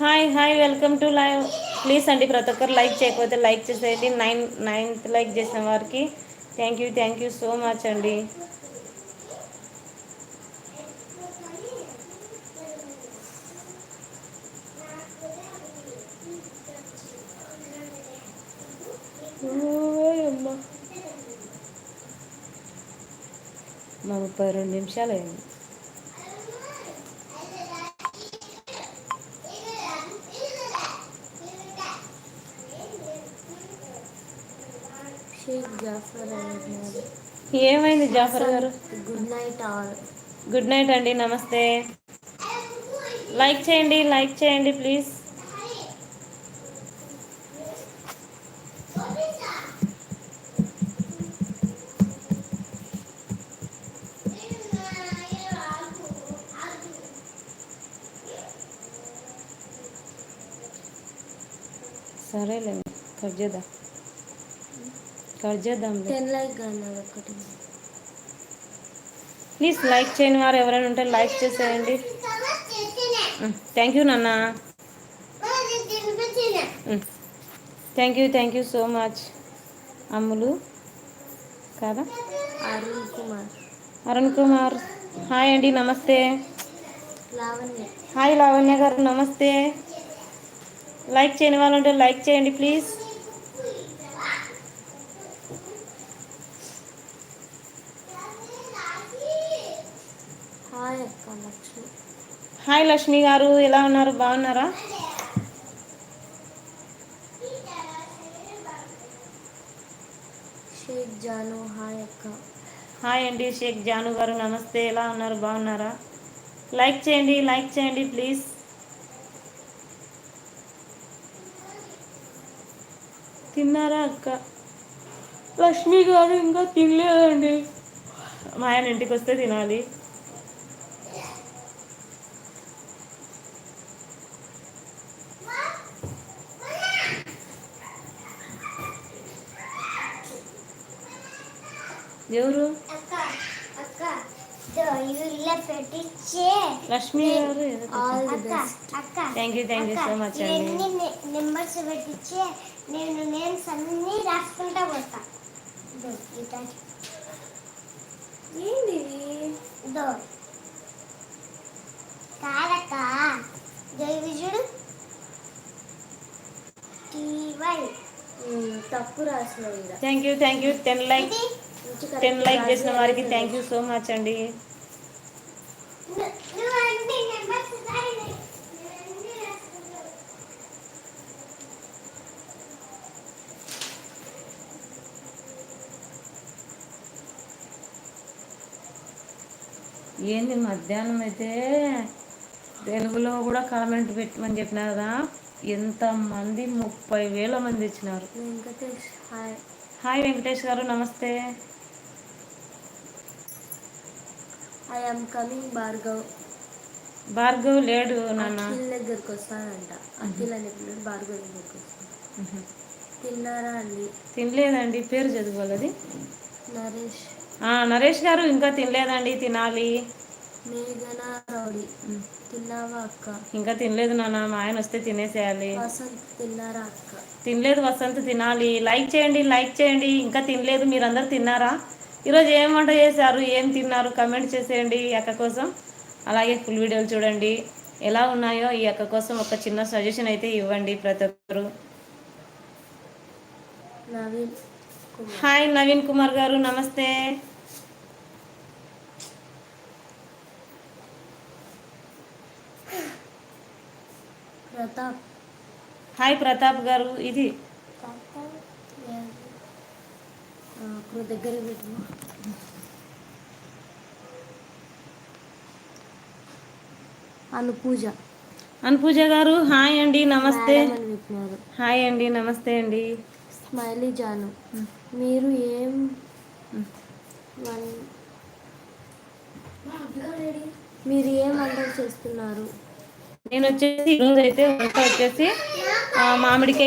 Hi hi welcome to live. Please అండి ప్రతి ఒక్కరు లైక్ చేయకపోతే లైక్ చేసేయండి. నైన్ నైన్త్ లైక్ చేసిన వారికి thank you thank you so much అండి. ఓయమ్మ. మా ముప్పై రెండు నిమిషాలు అయింది. షేక్ జాఫర్ అంటున్నారు ఏమైంది జాఫర్ గారు? Good night all. Good night అండి నమస్తే. లైక్ చేయండి లైక్ చేయండి ప్లీజ్. సరేలేండి కట్ చేద్దాం. కట్ ఒకటి. ప్లీజ్ లైక్ చేయని వారు ఎవరైనా ఉంటే లైక్ చేసేయండి. థ్యాంక్ యూ నాన్న. Thank you thank you so much Ammulu కాదా? అరుణ్ కుమార్. అరుణ్ కుమార్. హాయ్ అండి నమస్తే. హాయ్ లావణ్య గారు నమస్తే. లైక్ చేయని వాళ్ళు ఉంటే లైక్ చేయండి ప్లీజ్ హాయ్ అక్క లక్ష్మి. హాయ్ లక్ష్మి గారు ఎలా ఉన్నారు? బాగున్నారా? షేక్ జాను హాయ్ అక్క. హాయ్ అండి షేక్ జాను గారు నమస్తే. ఎలా ఉన్నారు? బాగున్నారా? లైక్ చేయండి లైక్ చేయండి ప్లీజ్. తిన్నారా అక్క? లక్ష్మి గారు ఇంకా తినలేదండి. మా ఆయన ఇంటికి వస్తే తినాలి. ఎవరు? లక్ష్మి గారు thank you thank you so much numbers పెట్టించే నేను నేమ్స్ అన్ని రాసుకుంటా పోతా. ఏంది? కాదక్క ఇవి చూడు. టీవై. తప్పు రాసిన thank you thank you ten like ten like చేసిన వారికి థ్యాంక్ యూ సో మచ్ అండి. ఏంది మధ్యాహ్నం అయితే తెలుగులో కూడా కామెంట్ పెట్టమని చెప్పినా కదా ఎంతమంది ముప్పై వేల మంది ఇచ్చినారు. హాయ్. వెంకటేష్ గారు నమస్తే. I am coming Bhargav Bhargav లేడు నాన్న. అఖిల్ దగ్గరికి వస్తానంట. అఖిల్ అనే పిల్లడు భార్గవ్ దగ్గరికి వస్తాను తిన్నారా అండి? తినలేదండి. పేరు చదువుకోలేదు నరేష్. నరేష్ గారు ఇంకా తినలేదండి. తినాలి. మేఘన రౌడి. తిన్నావా అక్క? ఇంకా తినలేదు నాన్న. మా ఆయన వస్తే తినేసేయాలి. వసంత్ తిన్నారా అక్క? తినలేదు వసంత్ తినాలి. లైక్ చేయండి లైక్ చేయండి. ఇంకా తినలేదు. మీరందరూ తిన్నారా? ఈరోజు ఏం వంట చేశారు? ఏం తిన్నారు? కమెంట్ చేసేయండి ఈ అక్క కోసం. అలాగే ఫుల్ వీడియోలు చూడండి. ఎలా ఉన్నాయో ఈ అక్క కోసం ఒక చిన్న సజెషన్ అయితే ఇవ్వండి ప్రతి ఒక్కరు. హాయ్ నవీన్ కుమార్ గారు. నమస్తే. ప్రతాప్. హాయ్ ప్రతాప్ గారు. ఇది అక్కడ దగ్గర పెట్టు. అనుపూజ. అనుపూజ గారు హాయ్ అండి నమస్తే. హాయ్ అండి నమస్తే అండి. స్మైలీ జాను. మీరు ఏం మీరు ఏం వంటలు చేస్తున్నారు? నేను వచ్చేసి ఈరోజు అయితే వంట వచ్చేసి మామిడికాయ